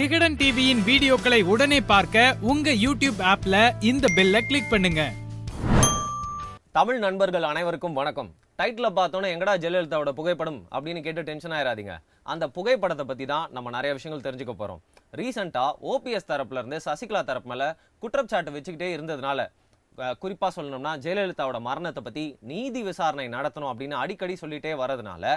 விகடன் டிவியின் வீடியோக்களை உடனே பார்க்க உங்க யூடியூப் ஆப்ல இந்த பெல்ல கிளிக் பண்ணுங்க. தமிழ் நண்பர்கள் அனைவருக்கும் வணக்கம். டைட்டில் பார்த்தோன்னே எங்கடா ஜெயலலிதாவோட புகைப்படம்? அப்படின்னு கேட்டு டென்ஷன் ஆயிராதீங்க. அந்த புகைப்படத்தை பற்றி தான் நம்ம நிறைய விஷயங்கள் தெரிஞ்சுக்க போகிறோம் ரீசெண்டாக ஓபிஎஸ் தரப்புல இருந்து சசிகலா தரப்பு மேலே குற்றச்சாட்டு வச்சுக்கிட்டே இருந்ததுனால குறிப்பாக சொல்லணும்னா ஜெயலலிதாவோட மரணத்தை பற்றி நீதி விசாரணை நடத்தணும் அப்படின்னு அடிக்கடி சொல்லிட்டே வரதுனால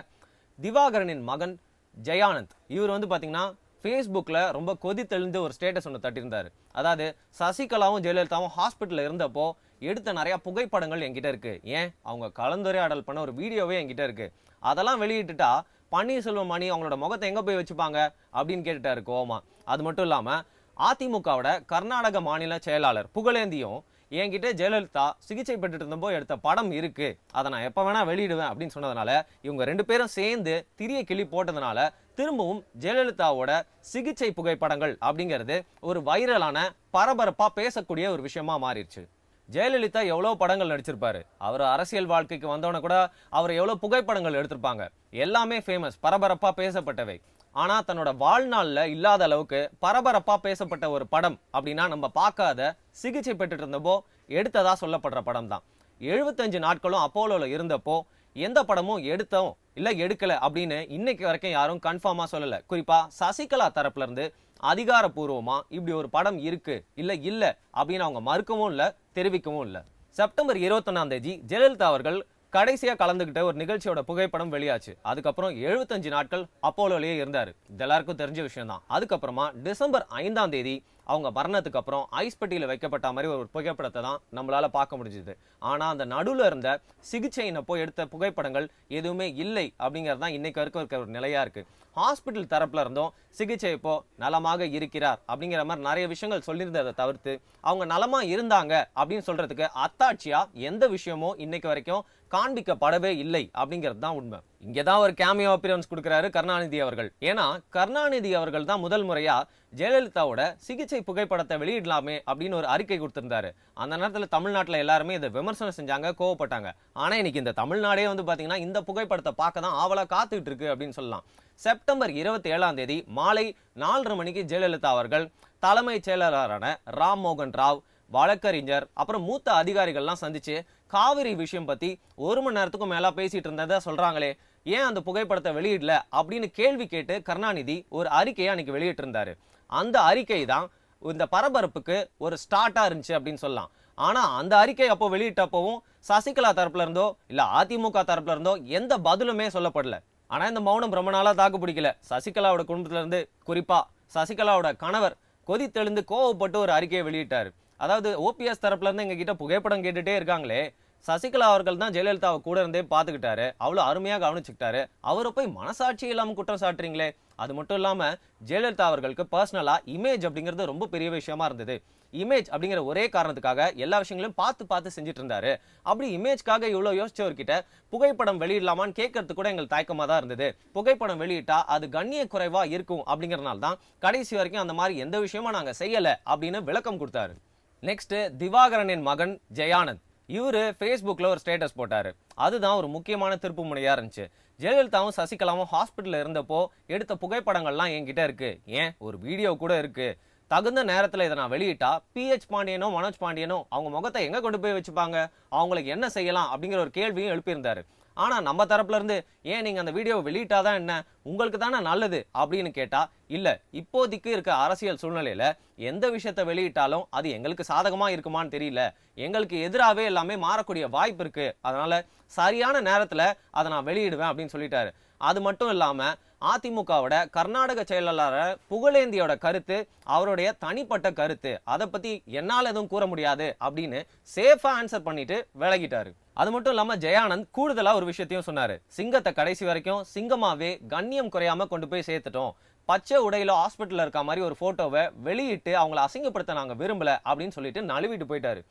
திவாகரனின் மகன் ஜெயானந்த் இவர் வந்து பார்த்தீங்கன்னா ஃபேஸ்புக்கில் ரொம்ப கொதித்தெழுந்து ஒரு ஸ்டேட்டஸ் ஒன்று தட்டியிருந்தார். அதாவது சசிகலாவும் ஜெயலலிதாவும் ஹாஸ்பிட்டலில் இருந்தப்போ எடுத்த நிறையா புகைப்படங்கள் என்கிட்ட இருக்குது ஏன்? அவங்க கலந்துரையாடல் பண்ண ஒரு வீடியோவே என்கிட்ட இருக்குது அதெல்லாம் வெளியிட்டுட்டா பன்னீர்செல்வம் மணி அவங்களோட முகத்தை எங்கே போய் வச்சுப்பாங்க? அப்படின்னு கேட்டுட்டாரு கோமா அது மட்டும் இல்லாமல் அதிமுகவோட கர்நாடக மாநில செயலாளர் புகழேந்தியும் என்கிட்ட ஜெயலலிதா சிகிச்சை பெற்றுட்டு இருந்தப்போ எடுத்த படம் இருக்கு. அதை நான் எப்போ வேணா வெளியிடுவேன் அப்படின்னு சொன்னதுனால இவங்க ரெண்டு பேரும் சேர்ந்து திரிய கிளி போட்டதுனால திரும்பவும் ஜெயலலிதாவோட சிகிச்சை புகைப்படங்கள் அப்படிங்கிறது ஒரு வைரலான பரபரப்பாக பேசக்கூடிய ஒரு விஷயமா மாறிடுச்சு. ஜெயலலிதா எவ்வளோ படங்கள் நடிச்சிருப்பாரு? அவர் அரசியல் வாழ்க்கைக்கு வந்தவன கூட அவர் எவ்வளோ புகைப்படங்கள் எடுத்திருப்பாங்க? எல்லாமே ஃபேமஸ் பரபரப்பாக பேசப்பட்டவை. ஆனால் தன்னோட வாழ்நாளில் இல்லாத அளவுக்கு பரபரப்பாக பேசப்பட்ட ஒரு படம் அப்படின்னா நம்ம பார்க்காத சிகிச்சை பெற்றுட்டு இருந்தப்போ எடுத்ததாக சொல்லப்படுற படம் தான் எழுபத்தஞ்சு நாட்களும் அப்போலோவில் இருந்தப்போ எந்த படமும் எடுத்தோம் இல்லை எடுக்கல அப்படின்னு இன்னைக்கு வரைக்கும் யாரும் கன்ஃபார்மாக சொல்லலை. குறிப்பாக சசிகலா தரப்புலேருந்து அதிகாரப்பூர்வமாக இப்படி ஒரு படம் இருக்கு இல்லை இல்லை அப்படின்னு அவங்க மறுக்கவும் இல்லை தெரிவிக்கவும் இல்லை. செப்டம்பர் இருபத்தொன்னாம் தேதி ஜெயலலிதா அவர்கள் கடைசியாக கலந்துக்கிட்ட ஒரு நிகழ்ச்சியோட புகைப்படம் வெளியாச்சு. அதுக்கப்புறம் எழுபத்தஞ்சு நாட்கள் அப்போலோலேயே இருந்தார். இது எல்லாருக்கும் தெரிஞ்ச விஷயம் தான் அதுக்கப்புறமா டிசம்பர் ஐந்தாம் தேதி அவங்க மரணத்துக்கு அப்புறம் ஐஸ் பெட்டியில் வைக்கப்பட்ட மாதிரி ஒரு புகைப்படத்தை தான் நம்மளால் பார்க்க முடிஞ்சுது. ஆனால் அந்த நடுவில் இருந்த சிகிச்சையினப்போ எடுத்த புகைப்படங்கள் எதுவுமே இல்லை அப்படிங்கிறது தான் இன்றைக்கு வரைக்கும் இருக்கிற ஒரு நிலையாக இருக்குது ஹாஸ்பிட்டல் தரப்புல இருந்தும் சிகிச்சை இப்போ நலமாக இருக்கிறார் அப்படிங்கிற மாதிரி நிறைய விஷயங்கள் சொல்லியிருந்ததை தவிர்த்து அவங்க நலமாக இருந்தாங்க அப்படின்னு சொல்கிறதுக்கு அத்தாட்சியாக எந்த விஷயமும் இன்றைக்கு வரைக்கும் காண்பிக்கப்படவே இல்லை அப்படிங்கிறது தான் உண்மை. இங்கே தான் ஒரு கேமியோ அப்பியரன்ஸ் கொடுக்குறாரு கருணாநிதி அவர்கள். ஏன்னா கருணாநிதி அவர்கள் தான் முதல் முறையாக ஜெயலலிதாவோட சிகிச்சை புகைப்படத்தை வெளியிடலாமே அப்படின்னு ஒரு அறிக்கை கொடுத்துருந்தாரு. அந்த நேரத்தில் தமிழ்நாட்டில் எல்லாருமே இதை விமர்சனம் செஞ்சாங்க கோவப்பட்டாங்க. ஆனால் இன்னைக்கு இந்த தமிழ்நாடே வந்து பார்த்தீங்கன்னா இந்த புகைப்படத்தை பார்க்க தான் ஆவலாக காத்துக்கிட்டு இருக்கு அப்படின்னு சொல்லலாம். செப்டம்பர் இருபத்தி ஏழாம் தேதி மாலை நாலரை மணிக்கு ஜெயலலிதா அவர்கள் தலைமைச் செயலாளரான ராம் மோகன் ராவ் வழக்கறிஞர் அப்புறம் மூத்த அதிகாரிகள்லாம் சந்திச்சு காவிரி விஷயம் பத்தி ஒரு மணி நேரத்துக்கும் மேலே பேசிட்டு இருந்ததா சொல்றாங்களே. ஏன் அந்த புகைப்படத்தை வெளியிடல அப்படின்னு கேள்வி கேட்டு கருணாநிதி ஒரு அறிக்கையை அன்னைக்கு வெளியிட்டிருந்தாரு. அந்த அறிக்கை தான் இந்த பரபரப்புக்கு ஒரு ஸ்டார்ட்டாக இருந்துச்சு அப்படின்னு சொல்லலாம். ஆனால் அந்த அறிக்கை அப்போ வெளியிட்டப்பவும் சசிகலா தரப்புல இருந்தோ இல்லை அதிமுக தரப்புல இருந்தோ எந்த பதிலுமே சொல்லப்படல. ஆனால் இந்த மௌனம் ரொம்ப நாளாக தாக்கு பிடிக்கல. சசிகலாவோட குடும்பத்திலேருந்து குறிப்பாக சசிகலாவோட கணவர் கொதித்தெழுந்து கோவப்பட்டு ஒரு அறிக்கையை வெளியிட்டார். அதாவது ஓபிஎஸ் தரப்புலேருந்து எங்ககிட்ட புகைப்படம் கேட்டுகிட்டே இருக்காங்களே சசிகலா அவர்கள் தான் ஜெயலலிதாவை கூட இருந்தே பார்த்துக்கிட்டாரு. அவ்வளோ அருமையாக கவனிச்சுக்கிட்டாரு. அவரை போய் மனசாட்சி இல்லாமல் குற்றம் சாட்டுறீங்களே. அது மட்டும் இல்லாமல் ஜெயலலிதா அவர்களுக்கு பர்சனலாக இமேஜ் அப்படிங்கிறது ரொம்ப பெரிய விஷயமா இருந்தது. இமேஜ் அப்படிங்கிற ஒரே காரணத்துக்காக எல்லா விஷயங்களையும் பார்த்து பார்த்து செஞ்சுட்டு இருந்தாரு அப்படி இமேஜ்க்காக இவ்வளோ யோசிச்சவர்கிட்ட புகைப்படம் வெளியிடலாமான்னு கேட்கறது கூட எங்களுக்கு தயக்கமாக தான் இருந்தது. புகைப்படம் வெளியிட்டா அது கண்ணிய குறைவாக இருக்கும் அப்படிங்கிறனால தான் கடைசி வரைக்கும் அந்த மாதிரி எந்த விஷயமும் நாங்கள் செய்யலை அப்படின்னு விளக்கம் கொடுத்தாரு. நெக்ஸ்ட் திவாகரனின் மகன் ஜெயானந்த். இவரு ஃபேஸ்புக்கில் ஒரு ஸ்டேட்டஸ் போட்டார். அதுதான் ஒரு முக்கியமான திருப்பு முனையாக இருந்துச்சு. ஜெயலலிதாவும் சசிகலாவும் ஹாஸ்பிட்டலில் இருந்தப்போ எடுத்த புகைப்படங்கள்லாம் என்கிட்ட இருக்குது ஏன்? ஒரு வீடியோ கூட இருக்குது தகுந்த நேரத்தில் இதை நான் வெளியிட்டா பிஹெச் பாண்டியனோ மனோஜ் பாண்டியனோ அவங்க முகத்தை எங்கே கொண்டு போய் வச்சுப்பாங்க? அவங்களுக்கு என்ன செய்யலாம்? அப்படிங்கிற ஒரு கேள்வியும் எழுப்பியிருந்தார். ஆனால் நம்ம தரப்புலேருந்து ஏன் நீங்கள் அந்த வீடியோவை வெளியிட்டாதான் என்ன? உங்களுக்கு தானே நல்லது? அப்படின்னு கேட்டால் இல்லை இப்போதைக்கு இருக்க அரசியல் சூழ்நிலையில் எந்த விஷயத்த வெளியிட்டாலும் அது எங்களுக்கு சாதகமாக இருக்குமான்னு தெரியல. எங்களுக்கு எதிராகவே எல்லாமே மாறக்கூடிய வாய்ப்பு இருக்குது அதனால் சரியான நேரத்தில் அதை நான் வெளியிடுவேன் அப்படின்னு சொல்லிட்டாரு. அது மட்டும் இல்லாமல் அதிமுகவோட கர்நாடக செயலாளர் புகழேந்தியோட கருத்து அவருடைய தனிப்பட்ட கருத்து. அதை பத்தி என்னால் எதுவும் கூற முடியாது அப்படின்னு சேஃபா ஆன்சர் பண்ணிட்டு விலகிட்டாரு. அது மட்டும் இல்லாம ஜெயானந்த் கூடுதலா ஒரு விஷயத்தையும் சொன்னாரு. சிங்கத்தை கடைசி வரைக்கும் சிங்கமாவே கண்ணியம் குறையாம கொண்டு போய் சேர்த்துட்டோம். பச்சை உடையில ஹாஸ்பிட்டலில் இருக்க மாதிரி ஒரு போட்டோவை வெளியிட்டு அவங்கள அசிங்கப்படுத்த நாங்க விரும்பல அப்படின்னு சொல்லிட்டு நழுவிட்டு போயிட்டாரு.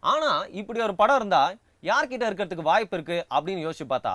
ஆனா இப்படி ஒரு படம் இருந்தா யார்கிட்ட இருக்கிறதுக்கு வாய்ப்பு இருக்கு அப்படின்னு யோசிச்சு பார்த்தா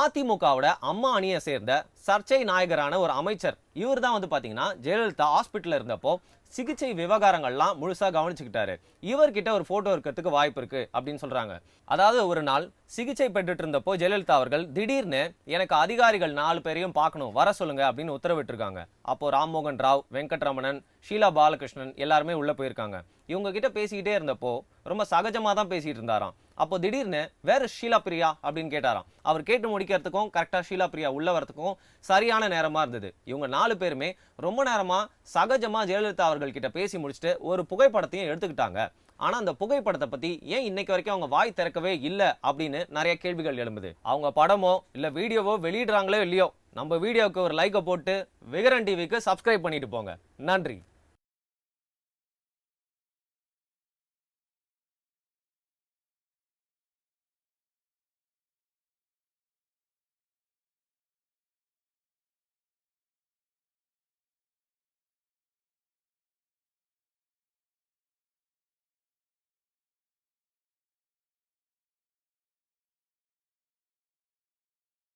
அதிமுகவோட அம்மா அணியை சேர்ந்த சர்ச்சை நாயகரான ஒரு அமைச்சர். இவர் தான் வந்து பார்த்தீங்கன்னா ஜெயலலிதா ஹாஸ்பிட்டலில் இருந்தப்போ சிகிச்சை விவகாரங்கள்லாம் முழுசாக கவனிச்சுக்கிட்டாரு. இவர்கிட்ட ஒரு ஃபோட்டோ இருக்கிறதுக்கு வாய்ப்பு இருக்கு அப்படின்னு சொல்கிறாங்க அதாவது ஒரு நாள் சிகிச்சை பெற்றுட்டு இருந்தப்போ ஜெயலலிதா அவர்கள் திடீர்னு எனக்கு அதிகாரிகள் நாலு பேரையும் பார்க்கணும் வர சொல்லுங்க அப்படின்னு உத்தரவிட்டிருக்காங்க. அப்போ ராம்மோகன் ராவ் வெங்கட்ரமணன் ஷீலா பாலகிருஷ்ணன் எல்லாருமே உள்ளே போயிருக்காங்க. இவங்க கிட்ட பேசிக்கிட்டே இருந்தப்போ ரொம்ப சகஜமாக தான் பேசிகிட்டு இருந்தாராம். அப்போ திடீர்னு வேறு ஷீலா பிரியா அப்படின்னு கேட்டாராம். அவர் கேட்டு முடிக்கிறதுக்கும் கரெக்டாக ஷீலா பிரியா உள்ள வரதுக்கும் சரியான நேரமாக இருந்தது. இவங்க நாலு பேருமே ரொம்ப நேரமாக சகஜமாக ஜெயலலிதா அவர்கள்கிட்ட பேசி முடிச்சுட்டு ஒரு புகைப்படத்தையும் எடுத்துக்கிட்டாங்க. ஆனால் அந்த புகைப்படத்தை பற்றி ஏன் இன்னைக்கு வரைக்கும் அவங்க வாய் திறக்கவே இல்லை அப்படின்னு நிறைய கேள்விகள் எழும்புது. அவங்க படமோ இல்லை வீடியோவோ வெளியிடுறாங்களோ இல்லையோ நம்ம வீடியோவுக்கு ஒரு லைக்கை போட்டு விகரன் டிவிக்கு சப்ஸ்கிரைப் பண்ணிட்டு போங்க. நன்றி.